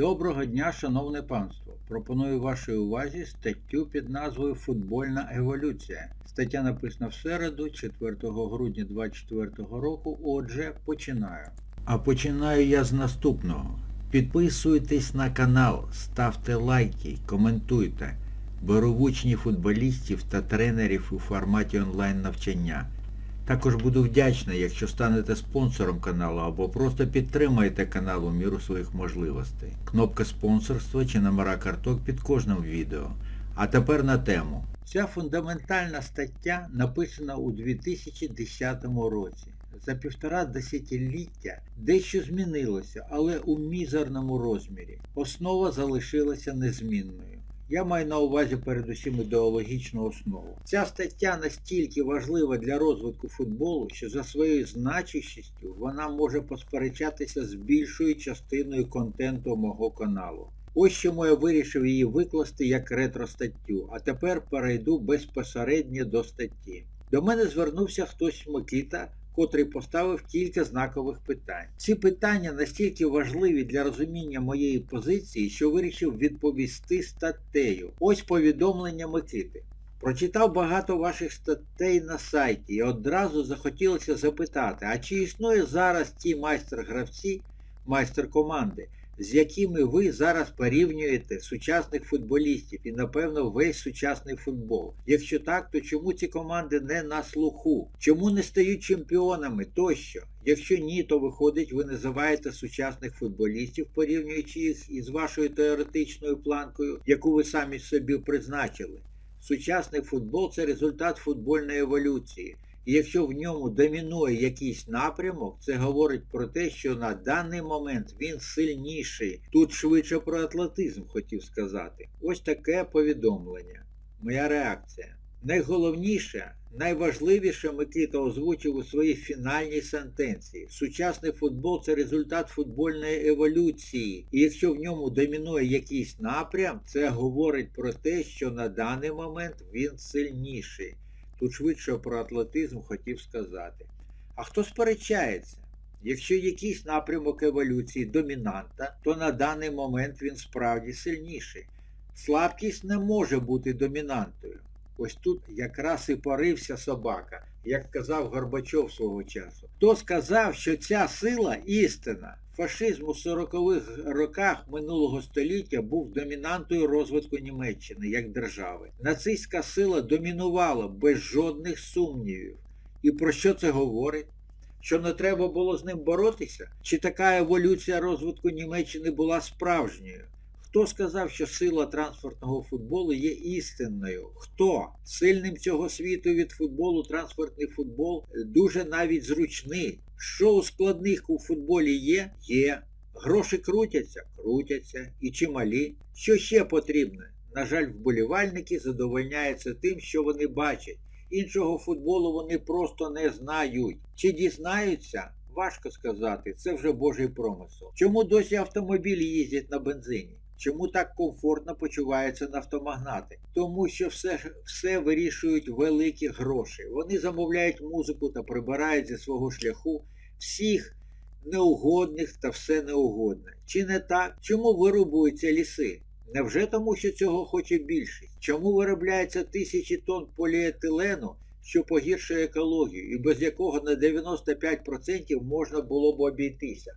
Доброго дня, шановне панство! Пропоную вашій увазі статтю під назвою Футбольна еволюція. Стаття написана в середу, 4 грудня 2024 року. Отже, починаю. А починаю я з наступного. Підписуйтесь на канал, ставте лайки, коментуйте. Беру в учні футболістів та тренерів у форматі онлайн навчання. Також буду вдячний, якщо станете спонсором каналу або просто підтримаєте канал у міру своїх можливостей. Кнопка спонсорства чи номера карток під кожним відео. А тепер на тему. Ця фундаментальна стаття написана у 2010 році. За півтора десятиліття дещо змінилося, але у мізерному розмірі. Основа залишилася незмінною. Я маю на увазі передусім ідеологічну основу. Ця стаття настільки важлива для розвитку футболу, що за своєю значущістю вона може посперечатися з більшою частиною контенту мого каналу. Ось чому я вирішив її викласти як ретро-статтю, а тепер перейду безпосередньо до статті. До мене звернувся хтось Микита, котрий поставив кілька знакових питань. Ці питання настільки важливі для розуміння моєї позиції, що вирішив відповісти статтею. Ось повідомлення Микити. Прочитав багато ваших статей на сайті і одразу захотілося запитати, а чи існує зараз ті майстер-гравці, майстер-команди, з якими ви зараз порівнюєте сучасних футболістів і, напевно, весь сучасний футбол. Якщо так, то чому ці команди не на слуху? Чому не стають чемпіонами тощо? Якщо ні, то виходить, ви називаєте сучасних футболістів, порівнюючи їх із вашою теоретичною планкою, яку ви самі собі призначили. Сучасний футбол це результат футбольної еволюції. Якщо в ньому домінує якийсь напрямок, це говорить про те, що на даний момент він сильніший. Тут швидше про атлетизм хотів сказати. Ось таке повідомлення. Моя реакція. Найголовніше, найважливіше Микита озвучив у своїй фінальній сентенції. Сучасний футбол це результат футбольної еволюції. І якщо в ньому домінує якийсь напрям, це говорить про те, що на даний момент він сильніший. Тут швидше про атлетизм хотів сказати. А хто сперечається? Якщо якийсь напрямок еволюції домінанта, то на даний момент він справді сильніший. Слабкість не може бути домінантою. Ось тут якраз і порився собака, як казав Горбачов свого часу. Хто сказав, що ця сила істина? Фашизм у 40-х роках минулого століття був домінантою розвитку Німеччини як держави. Нацистська сила домінувала без жодних сумнівів. І про що це говорить? Що не треба було з ним боротися? Чи така еволюція розвитку Німеччини була справжньою? Хто сказав, що сила транспортного футболу є істинною? Хто? Сильним цього світу від футболу транспортний футбол дуже навіть зручний. Що у складних у футболі є? Є. Гроші крутяться? Крутяться. І чималі. Що ще потрібне? На жаль, вболівальники задовольняються тим, що вони бачать. Іншого футболу вони просто не знають. Чи дізнаються? Важко сказати, це вже Божий промисел. Чому досі автомобілі їздять на бензині? Чому так комфортно почуваються нафтомагнати? Тому що все, все вирішують великі гроші. Вони замовляють музику та прибирають зі свого шляху всіх неугодних та все неугодне. Чи не так? Чому вирубуються ліси? Невже тому, що цього хоче більшість? Чому виробляється тисячі тонн поліетилену, що погіршує екологію, і без якого на 95% можна було б обійтися?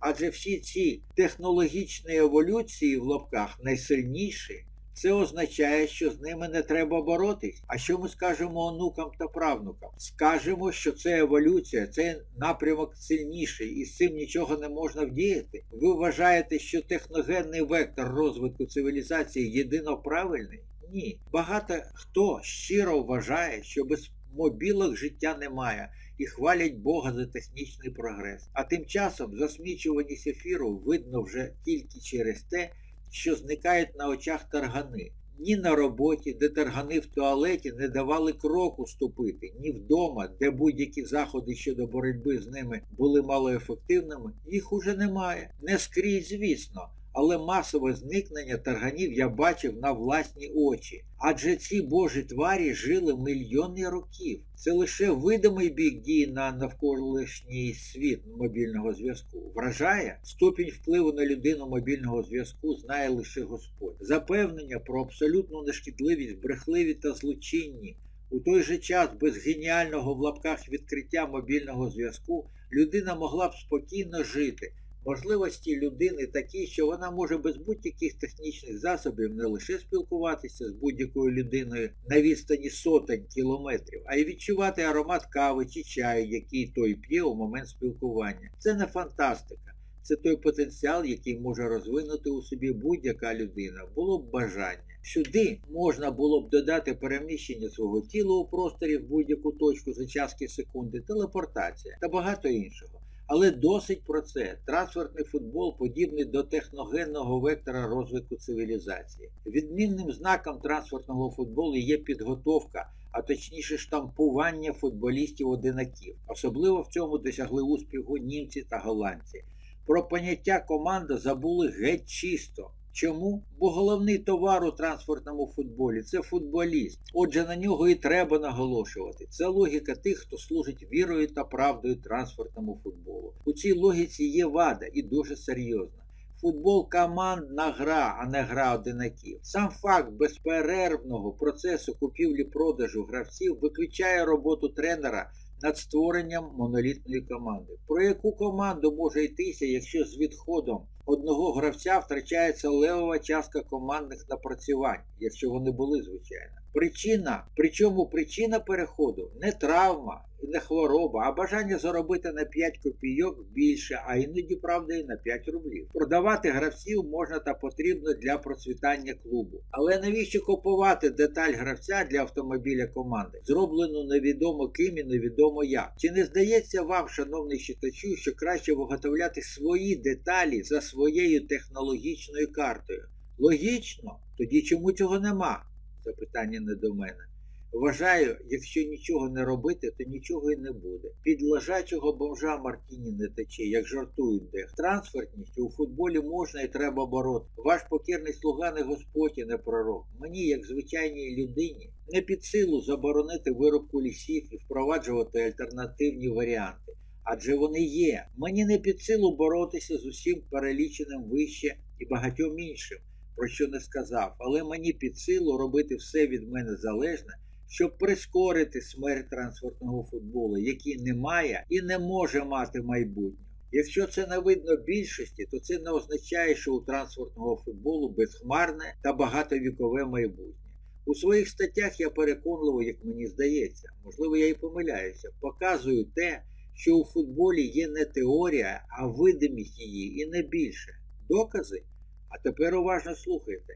Адже всі ці технологічні еволюції в лапках найсильніші, це означає, що з ними не треба боротись. А що ми скажемо онукам та правнукам? Скажемо, що це еволюція, це напрямок сильніший, і з цим нічого не можна вдіяти. Ви вважаєте, що техногенний вектор розвитку цивілізації єдино правильний? Ні. Багато хто щиро вважає, що без мобілок життя немає і хвалять Бога за технічний прогрес. А тим часом засмічуваність ефіру видно вже тільки через те, що зникають на очах таргани. Ні на роботі, де таргани в туалеті не давали кроку ступити, ні вдома, де будь-які заходи щодо боротьби з ними були малоефективними, їх уже немає. Не скрізь, звісно, але масове зникнення тарганів я бачив на власні очі. Адже ці божі тварі жили мільйони років. Це лише видимий бік дії на навколишній світ мобільного зв'язку. Вражає ступінь впливу на людину мобільного зв'язку знає лише Господь. Запевнення про абсолютну нешкідливість, брехливі та злочинні. У той же час без геніального в лапках відкриття мобільного зв'язку людина могла б спокійно жити. Можливості людини такі, що вона може без будь-яких технічних засобів не лише спілкуватися з будь-якою людиною на відстані сотень кілометрів, а й відчувати аромат кави чи чаю, який той п'є у момент спілкування. Це не фантастика. Це той потенціал, який може розвинути у собі будь-яка людина. Було б бажання. Сюди можна було б додати переміщення свого тіла у просторі в будь-яку точку за частки секунди, телепортація та багато іншого. Але досить про це. Трансфертний футбол подібний до техногенного вектора розвитку цивілізації. Відмінним знаком трансфертного футболу є підготовка, а точніше штампування футболістів-одинаків. Особливо в цьому досягли успіху німці та голландці. Про поняття команда забули геть чисто. Чому? Бо головний товар у транспортному футболі це футболіст. Отже, на нього і треба наголошувати. Це логіка тих, хто служить вірою та правдою транспортному футболу. У цій логіці є вада і дуже серйозна. Футбол командна гра, а не гра одинаків. Сам факт безперервного процесу купівлі-продажу гравців виключає роботу тренера над створенням монолітної команди. Про яку команду може йтися, якщо з відходом одного гравця втрачається левова частка командних напрацювань, якщо вони були, звичайно. Причина, причому причина переходу не травма не хвороба, а бажання заробити на 5 копійок більше, а іноді, правда, і на 5 рублів. Продавати гравців можна та потрібно для процвітання клубу. Але навіщо купувати деталь гравця для автомобіля команди, зроблену невідомо ким і невідомо як? Чи не здається вам, шановний читачу, що краще виготовляти свої деталі за своєю технологічною картою? Логічно? Тоді чому цього нема? Запитання не до мене. Вважаю, якщо нічого не робити, то нічого і не буде. Під лежачого бомжа Мартіні не тече, як жартують дех. Трансфертністю у футболі можна і треба бороти. Ваш покірний слуга не Господь і не пророк. Мені, як звичайній людині, не під силу заборонити виробку лісів і впроваджувати альтернативні варіанти. Адже вони є. Мені не під силу боротися з усім переліченим вище і багатьом іншим, про що не сказав, але мені під силу робити все від мене залежне, щоб прискорити смерть трансфертного футболу, який не має і не може мати майбутнього. Якщо це не видно більшості, то це не означає, що у трансфертного футболу безхмарне та багатовікове майбутнє. У своїх статтях я переконливо, як мені здається, можливо, я і помиляюся, показую те, що у футболі є не теорія, а видимість її і не більше. Докази? А тепер уважно слухайте.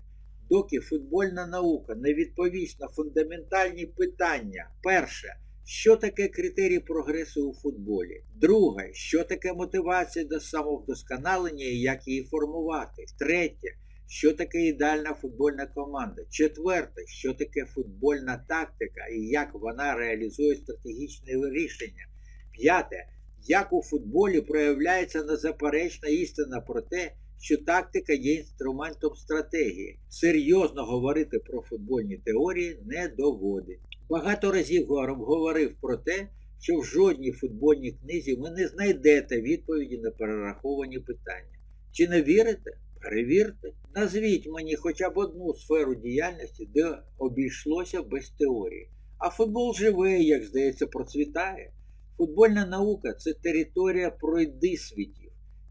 Доки футбольна наука не відповість на фундаментальні питання. Перше, що таке критерій прогресу у футболі? Друге, що таке мотивація до самовдосконалення і як її формувати? Третє, що таке ідеальна футбольна команда? Четверте, що таке футбольна тактика і як вона реалізує стратегічне рішення? П'яте, як у футболі проявляється незаперечна істина про те, що тактика є інструментом стратегії. Серйозно говорити про футбольні теорії не доводить. Багато разів говорив про те, що в жодній футбольній книзі ви не знайдете відповіді на перераховані питання. Чи не вірите? Перевірте. Назвіть мені хоча б одну сферу діяльності, де обійшлося без теорії. А футбол живе, як здається, процвітає. Футбольна наука це територія пройди світів.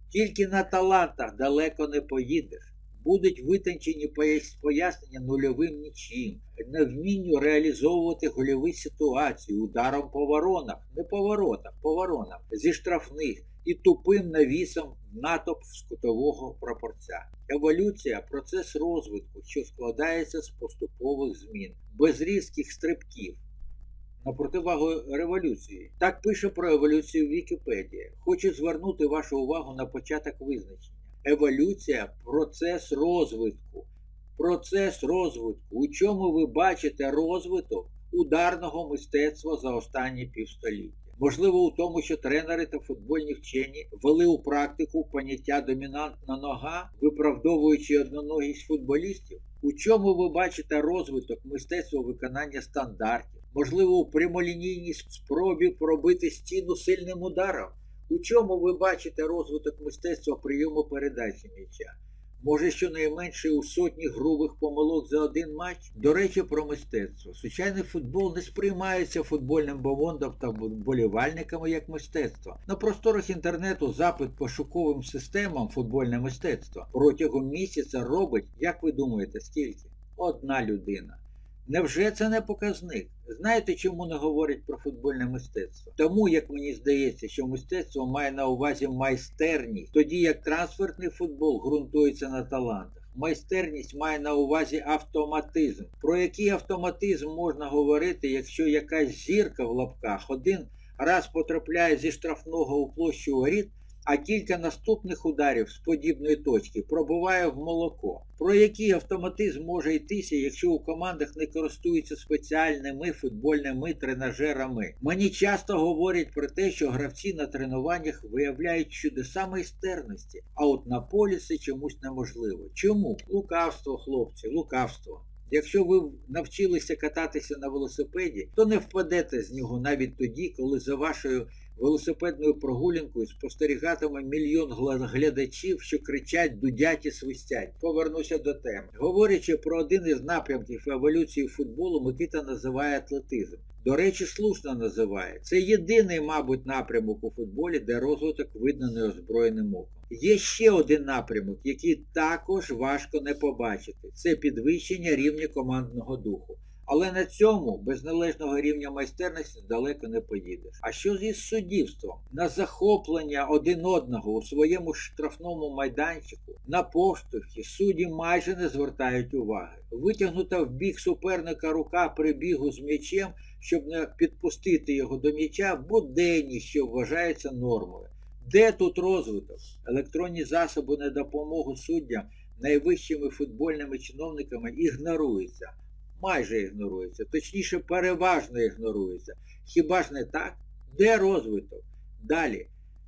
Тільки на талантах далеко не поїдеш. Будуть витончені пояснення нульовим нічим, невмінню реалізовувати гольові ситуації ударом по воронах, не по воротах, по воронам, зі штрафних і тупим навісом в натовп з кутового прапорця. Еволюція процес розвитку, що складається з поступових змін, без різких стрибків. На противагу революції. Так пише про еволюцію Вікіпедія. Хочу звернути вашу увагу на початок визначення. Еволюція процес розвитку. Процес розвитку. У чому ви бачите розвиток ударного мистецтва за останні півстоліття? Можливо, у тому, що тренери та футбольні вчені ввели у практику поняття домінантна нога, виправдовуючи одноногість футболістів? У чому ви бачите розвиток мистецтва виконання стандартів? Можливо, у прямолінійній спробі пробити стіну сильним ударом? У чому ви бачите розвиток мистецтва прийому передачі м'яча? Може, щонайменше у сотні грубих помилок за один матч? До речі, про мистецтво. Сучасний футбол не сприймається футбольним бомондом та вболівальниками як мистецтво. На просторах інтернету запит пошуковим системам футбольне мистецтво протягом місяця робить, як ви думаєте, скільки? Одна людина. Невже це не показник? Знаєте, чому не говорять про футбольне мистецтво? Тому, як мені здається, що мистецтво має на увазі майстерність, тоді як трансферний футбол ґрунтується на талантах. Майстерність має на увазі автоматизм. Про який автоматизм можна говорити, якщо якась зірка в лапках один раз потрапляє зі штрафного у площу воріт, а кілька наступних ударів з подібної точки пробуває в молоко. Про який автоматизм може йтися, якщо у командах не користуються спеціальними футбольними тренажерами? Мені часто говорять про те, що гравці на тренуваннях виявляють чудеса майстерності, а от на полі це чомусь неможливо. Чому? Лукавство, хлопці, лукавство. Якщо ви навчилися кататися на велосипеді, то не впадете з нього навіть тоді, коли за вашою велосипедною прогулянкою спостерігатиме мільйон глядачів, що кричать, дудять і свистять. Повернуся до теми. Говорячи про один із напрямків еволюції футболу, Микита називає атлетизм. До речі, слушно називає. Це єдиний, мабуть, напрямок у футболі, де розвиток видно неозброєним оком. Є ще один напрямок, який також важко не побачити. Це підвищення рівня командного духу. Але на цьому без належного рівня майстерності далеко не поїдеш. А що зі суддівством? На захоплення один одного у своєму штрафному майданчику, на поштовхи судді майже не звертають уваги. Витягнута в бік суперника рука при бігу з м'ячем, щоб не підпустити його до м'яча, буденність, що вважається нормою. Де тут розвиток? Електронні засоби на допомогу суддям найвищими футбольними чиновниками ігноруються майже ігнорується, точніше переважно ігнорується. Хіба ж не так? Де розвиток? Далі.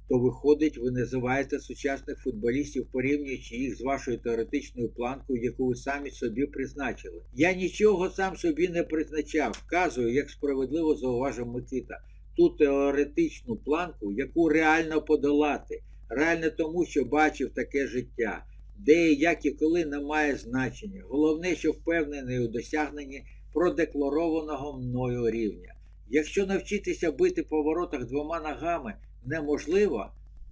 То виходить, ви називаєте сучасних футболістів, порівнюючи їх з вашою теоретичною планкою, яку ви самі собі призначили. Я нічого сам собі не призначав, вказую, як справедливо зауважив Микита, ту теоретичну планку, яку реально подолати, реально тому, що бачив таке життя де, як і коли не має значення. Головне, що впевнений у досягненні продекларованого мною рівня. Якщо навчитися бити по воротах двома ногами неможливо,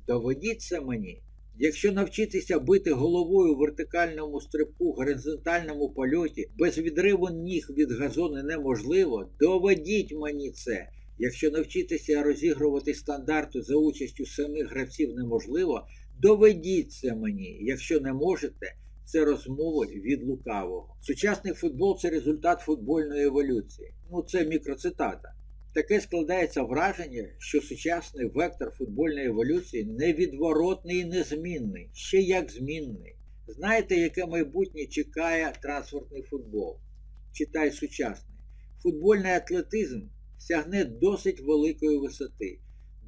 доведіть це мені. Якщо навчитися бити головою в вертикальному стрибку, горизонтальному польоті, без відриву ніг від газону неможливо, доведіть мені це. Якщо навчитися розігрувати стандарти за участю самих гравців неможливо, доведіть це мені. Якщо не можете, це розмови від лукавого. Сучасний футбол це результат футбольної еволюції. Ну це мікроцитата. Таке складається враження, що сучасний вектор футбольної еволюції невідворотний і незмінний, ще як змінний. Знаєте, яке майбутнє чекає трансферний футбол? Читай сучасний. Футбольний атлетизм сягне досить великої висоти.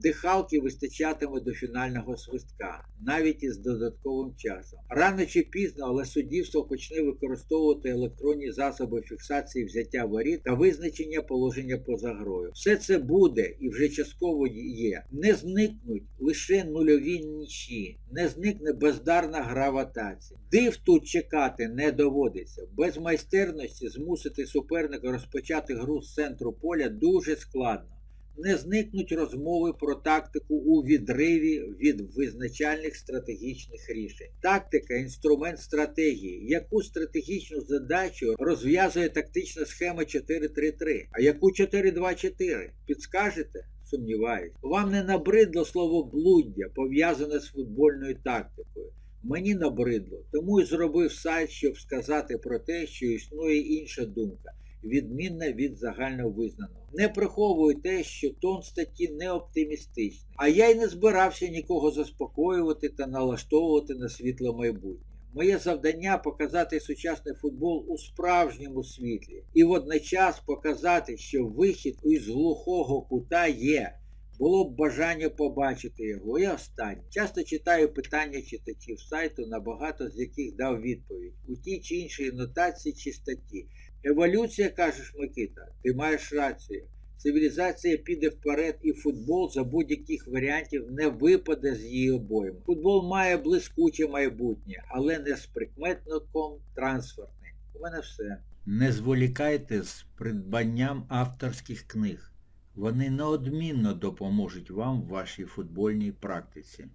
Дихалки вистачатиме до фінального свистка, навіть із додатковим часом. Рано чи пізно, але суддівство почне використовувати електронні засоби фіксації взяття воріт та визначення положення поза грою. Все це буде і вже частково є. Не зникнуть лише нульові нічі, не зникне бездарна гра в атаці. Див тут чекати не доводиться. Без майстерності змусити суперника розпочати гру з центру поля дуже складно не зникнуть розмови про тактику у відриві від визначальних стратегічних рішень. Тактика інструмент стратегії. Яку стратегічну задачу розв'язує тактична схема 4-3-3? А яку 4-2-4? Підскажете? Сумніваюсь. Вам не набридло слово блуддя, пов'язане з футбольною тактикою. Мені набридло, тому й зробив сайт, щоб сказати про те, що існує інша думка відмінна від загальновизнаного. Не приховую те, що тон статті не оптимістичний. А я й не збирався нікого заспокоювати та налаштовувати на світле майбутнє. Моє завдання показати сучасний футбол у справжньому світлі і водночас показати, що вихід із глухого кута є. Було б бажання побачити його. І останнє. Часто читаю питання читачів сайту, на багато з яких дав відповідь у тій чи іншій нотації чи статті. Еволюція, кажеш Микита, ти маєш рацію. Цивілізація піде вперед і футбол за будь-яких варіантів не випаде з її обойми. Футбол має блискуче майбутнє, але не з прикметником трансферне. У мене все. Не зволікайте з придбанням авторських книг. Вони неодмінно допоможуть вам в вашій футбольній практиці.